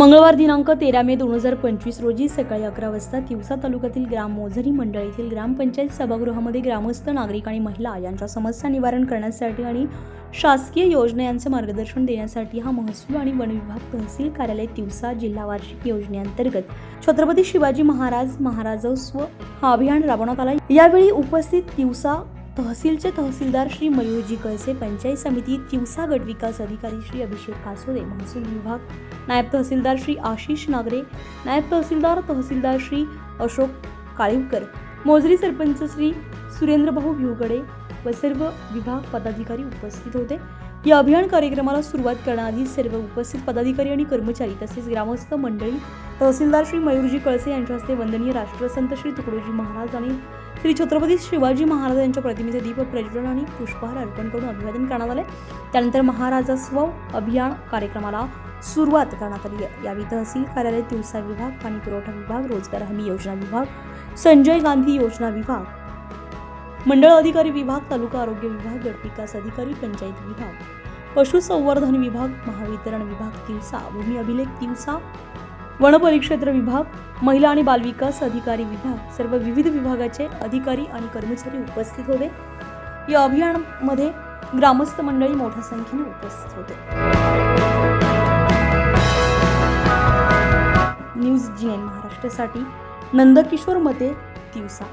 मंगळवार दिनांक तेरा मे दोन हजार पंचवीस रोजी सकाळी अकरा वाजता तिवसा तालुक्यातील ग्राम मोझरी मंडळ येथील ग्रामपंचायत सभागृहामध्ये ग्रामस्थ नागरिक आणि महिला यांच्या समस्या निवारण करण्यासाठी आणि शासकीय योजना यांचे मार्गदर्शन देण्यासाठी हा महसूल आणि वन विभाग तहसील कार्यालय तिवसा जिल्हा वार्षिक योजनेअंतर्गत छत्रपती शिवाजी महाराज महाराजस्व हा अभियान राबवण्यात आला. यावेळी उपस्थित तिवसा तहसीलचे तहसीलदार श्री मयूरजी कळसे पंचायत समिती तिवसा गट विकास अधिकारी श्री अभिषेक कासोदे महसूल विभाग नायब तहसीलदार श्री आशिष नागरे नायब तहसीलदार तहसीलदार श्री अशोक काळीवकर मोजरी सरपंच श्री सुरेंद्रभाऊ भिवगडे व सर्व विभाग पदाधिकारी उपस्थित होते. या अभियान कार्यक्रमाला सुरुवात करण्याआधी सर्व उपस्थित पदाधिकारी आणि कर्मचारी तसेच ग्रामस्थ मंडळी तहसीलदार श्री मयूरजी कळसे यांच्या हस्ते वंदनीय राष्ट्रसंत श्री तुकडोजी महाराज आणि श्री छत्रपती शिवाजी महाराज यांच्या प्रतिमेचे दीप प्रज्वलन आणि पुष्पहार अर्पण करून अभिवादन करण्यात आले त्यानंतर महाराजस्व अभियान कार्यक्रमाला सुरुवात करण्यात आली आहे. यावेळी तहसील कार्यालय तिवसा विभाग पाणी पुरवठा विभाग रोजगार हमी योजना विभाग संजय गांधी योजना विभाग मंडळ अधिकारी विभाग तालुका आरोग्य विभाग गट विकास अधिकारी पंचायत विभाग पशुसंवर्धन विभाग महावितरण विभाग तिवसा भूमी अभिलेख तिवसा वनपरिक्षेत्र विभाग महिला आणि बालविकास अधिकारी विभाग सर्व विविध विभागाचे अधिकारी आणि कर्मचारी उपस्थित होते. या अभियानामध्ये ग्रामस्थ मंडळी मोठ्या संख्येने उपस्थित होते. न्यूज जी एन महाराष्ट्रासाठी नंदकिशोर मते दिवसा.